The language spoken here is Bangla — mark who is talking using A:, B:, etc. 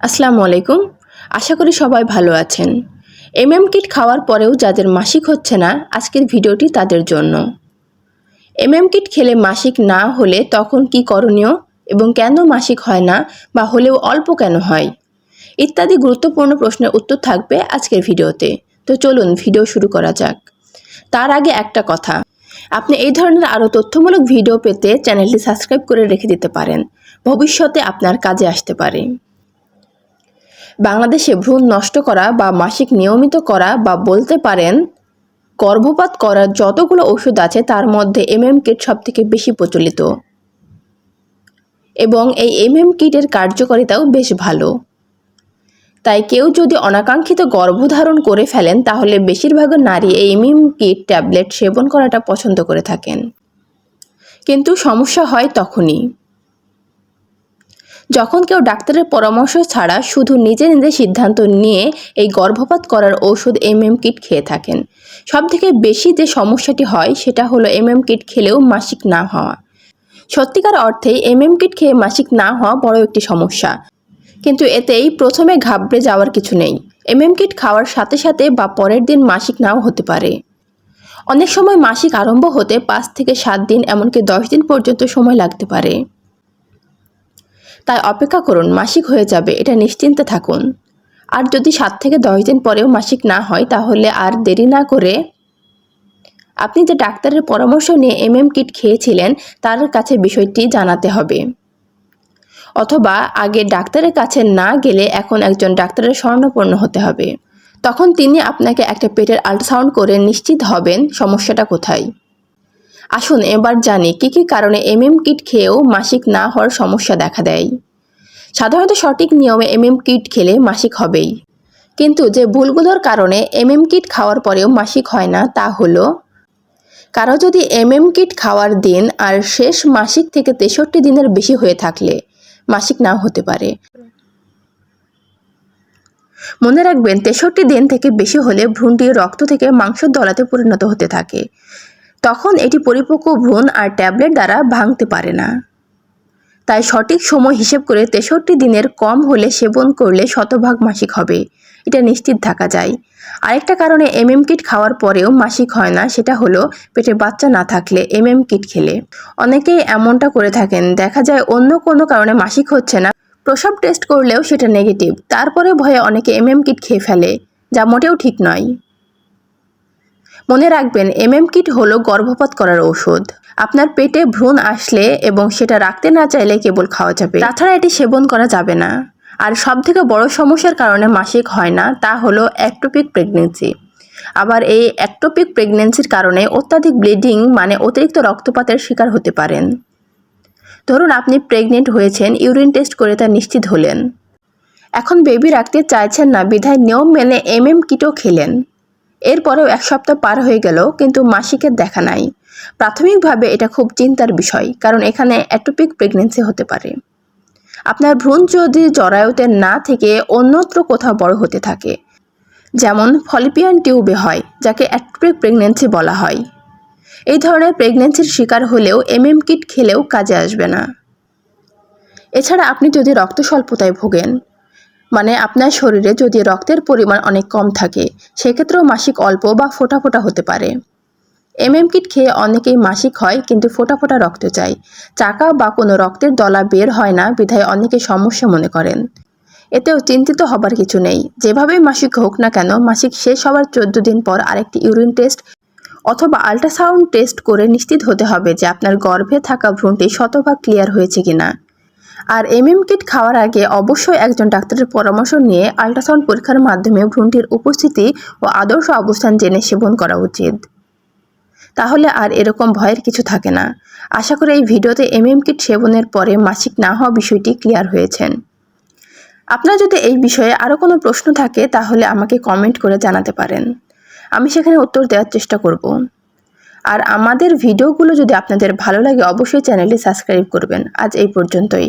A: আসসালামু আলাইকুম। আশা করি সবাই ভালো আছেন। এমএম কিট খাওয়ার পরেও যাদের মাসিক হচ্ছে না, আজকের ভিডিওটি তাদের জন্য। এমএম কিট খেলে মাসিক না হলে তখন কি করণীয় এবং কেন মাসিক হয় না বা হলেও অল্প কেন হয়? ইত্যাদি গুরুত্বপূর্ণ প্রশ্নের উত্তর থাকবে আজকের ভিডিওতে। তো চলুন ভিডিও শুরু করা যাক। তার আগে একটা কথা। আপনি এই ধরনের আরও তথ্যমূলক ভিডিও পেতে চ্যানেলটি সাবস্ক্রাইব করে রেখে দিতে পারেন। ভবিষ্যতে আপনার কাজে আসতে পারে। বাংলাদেশে ভ্রূণ নষ্ট করা বা মাসিক নিয়মিত করা বা বলতে পারেন গর্ভপাত করার যতগুলো ওষুধ আছে তার মধ্যে এমএম কিট সবথেকে বেশি প্রচলিত। এবং এই এমএম কিটের কার্যকারিতাও বেশ ভালো। তাই কেউ যদি অনাকাঙ্ক্ষিত গর্ভধারণ করে ফেলেন, তাহলে বেশিরভাগ নারী এই এমএম কিট ট্যাবলেট সেবন করাটা পছন্দ করে থাকেন। কিন্তু সমস্যা হয় তখনই। যখন কেউ ডাক্তারের পরামর্শ ছাড়া শুধু নিজে নিজে সিদ্ধান্ত নিয়ে এই গর্ভপাত করার ঔষধ এমএম কিট খেয়ে থাকেন। সব থেকে বেশি যে সমস্যাটি হয় সেটা হলো এমএম কিট খেলেও মাসিক না হওয়া। সত্যিকার অর্থে এমএম কিট খেয়ে মাসিক না হওয়া বড় একটি সমস্যা। কিন্তু এতেই প্রথমে ঘাবড়ে যাওয়ার কিছু নেই। এমএম কিট খাওয়ার সাথে সাথে বা পরের দিন মাসিক নাও হতে পারে। অনেক সময় মাসিক আরম্ভ হতে পাঁচ থেকে সাত দিন, এমনকি দশ দিন পর্যন্ত সময় লাগতে পারে। তাই অপেক্ষা করুন, মাসিক হয়ে যাবে, এটা নিশ্চিন্তে থাকুন। আর যদি সাত থেকে দশ দিন পরেও মাসিক না হয়, তাহলে আর দেরি না করে আপনি যে ডাক্তারের পরামর্শ নিয়ে এম এম কিট খেয়েছিলেন, তার কাছে বিষয়টি জানাতে হবে। অথবা আগে ডাক্তারের কাছে না গেলে এখন একজন ডাক্তারের স্বর্ণপন্ন হতে হবে। তখন তিনি আপনাকে একটা পেটের আল্ট্রাসাউন্ড করে নিশ্চিত হবেন সমস্যাটা কোথায়। আসুন এবার জানি কী কী কারণে এমএম কিট খেয়েও মাসিক না হওয়ার সমস্যা দেখা দেয়। সাধারণত সঠিক নিয়মে এমএম কিট খেলে মাসিক হবেই। কিন্তু যে ভুলগুলোর কারণে এমএম কিট খাওয়ার পরেও মাসিক হয় না তা হলো, কারও যদি এমএম কিট খাওয়ার দিন আর শেষ মাসিক থেকে তেষট্টি দিনের বেশি হয়ে থাকলে মাসিক নাও হতে পারে। মনে রাখবেন, তেষট্টি দিন থেকে বেশি হলে ভ্রূণটি রক্ত থেকে মাংসের দলাতে পরিণত হতে থাকে। তখন এটি পরিপক্ক ভ্রূণ আর ট্যাবলেট দ্বারা ভাঙতে পারে না। তাই সঠিক সময় হিসেব করে তেষট্টি দিনের কম হলে সেবন করলে শতভাগ মাসিক হবে। এটা নিশ্চিত থাকা যায়। আরেকটা কারণে এমএম কিট খাওয়ার পরেও মাসিক হয় না, সেটা হলো পেটে বাচ্চা না থাকলে এমএম কিট খেলে। অনেকেই এমনটা করে থাকেন, দেখা যায় অন্য কোনো কারণে মাসিক হচ্ছে না। প্রসব টেস্ট করলেও সেটা নেগেটিভ, তারপরে ভয়ে অনেকে এমএম কিট খেয়ে ফেলে, যা মোটেও ঠিক নয়। মনে রাখবেন, এমএম কিট হলো গর্ভপাত করার ঔষধ। আপনার পেটে ভ্রূণ আসলে এবং সেটা রাখতে না চাইলে কেবল খাওয়া যাবে। তাছাড়া এটি সেবন করা যাবে না। আর সব থেকে বড় সমস্যার কারণে মাসিক হয় না, তা হলো অ্যাক্টোপিক প্রেগনেন্সি। আবার এই অ্যাক্টোপিক প্রেগনেন্সির কারণে অত্যাধিক ব্লিডিং মানে অতিরিক্ত রক্তপাতের শিকার হতে পারেন। ধরুন, আপনি প্রেগনেন্ট হয়েছেন, ইউরিন টেস্ট করে তা নিশ্চিত হলেন। এখন বেবি রাখতে চাইছেন না, বিধায় নিয়ম মেনে এমএম কিটও খেলেন। এরপরেও এক সপ্তাহ পার হয়ে গেল, কিন্তু মাসিকের দেখা নাই। প্রাথমিকভাবে এটা খুব চিন্তার বিষয়, কারণ এখানে অ্যাটোপিক প্রেগনেন্সি হতে পারে। আপনার ভ্রূণ যদি জরায়ুতে না থেকে অন্যত্র কোথাও বড় হতে থাকে, যেমন ফলিপিয়ান টিউবে হয়, যাকে অ্যাটোপিক প্রেগনেন্সি বলা হয়। এই ধরনের প্রেগনেন্সির শিকার হলেও এমএম কিট খেলেও কাজে আসবে না। এছাড়া আপনি যদি রক্ত স্বল্পতায় ভোগেন মানে আপনার শরীরে যদি রক্তের পরিমাণ অনেক কম থাকে, সেক্ষেত্রেও মাসিক অল্প বা ফোটা ফোটা হতে পারে। এমএম কিট খেয়ে অনেকেই মাসিক হয় কিন্তু ফোটা ফোটা রক্ত চাই। চাকা বা কোনো রক্তের দলা বের হয় না, বিধায় অনেকে সমস্যা মনে করেন। এতেও চিন্তিত হবার কিছু নেই। যেভাবেই মাসিক হোক না কেন, মাসিক শেষ হওয়ার চোদ্দ দিন পর আরেকটি ইউরিন টেস্ট অথবা আল্ট্রাসাউন্ড টেস্ট করে নিশ্চিত হতে হবে যে আপনার গর্ভে থাকা ভ্রূণটি শতভাগ ক্লিয়ার হয়েছে কিনা। আর এমএম কিট খাওয়ার আগে অবশ্যই একজন ডাক্তারের পরামর্শ নিয়ে আল্ট্রাসাউন্ড পরীক্ষার মাধ্যমে ভ্রূণটির উপস্থিতি ও আদর্শ অবস্থান জেনে সেবন করা উচিত। তাহলে আর এরকম ভয়ের কিছু থাকে না। আশা করি এই ভিডিওতে এমএম কিট সেবনের পরে মাসিক না হওয়া বিষয়টি ক্লিয়ার হয়েছেন। আপনার যদি এই বিষয়ে আরও কোনো প্রশ্ন থাকে, তাহলে আমাকে কমেন্ট করে জানাতে পারেন। আমি সেখানে উত্তর দেওয়ার চেষ্টা করব। আর আমাদের ভিডিওগুলো যদি আপনাদের ভালো লাগে, অবশ্যই চ্যানেলটি সাবস্ক্রাইব করবেন। আজ এই পর্যন্তই।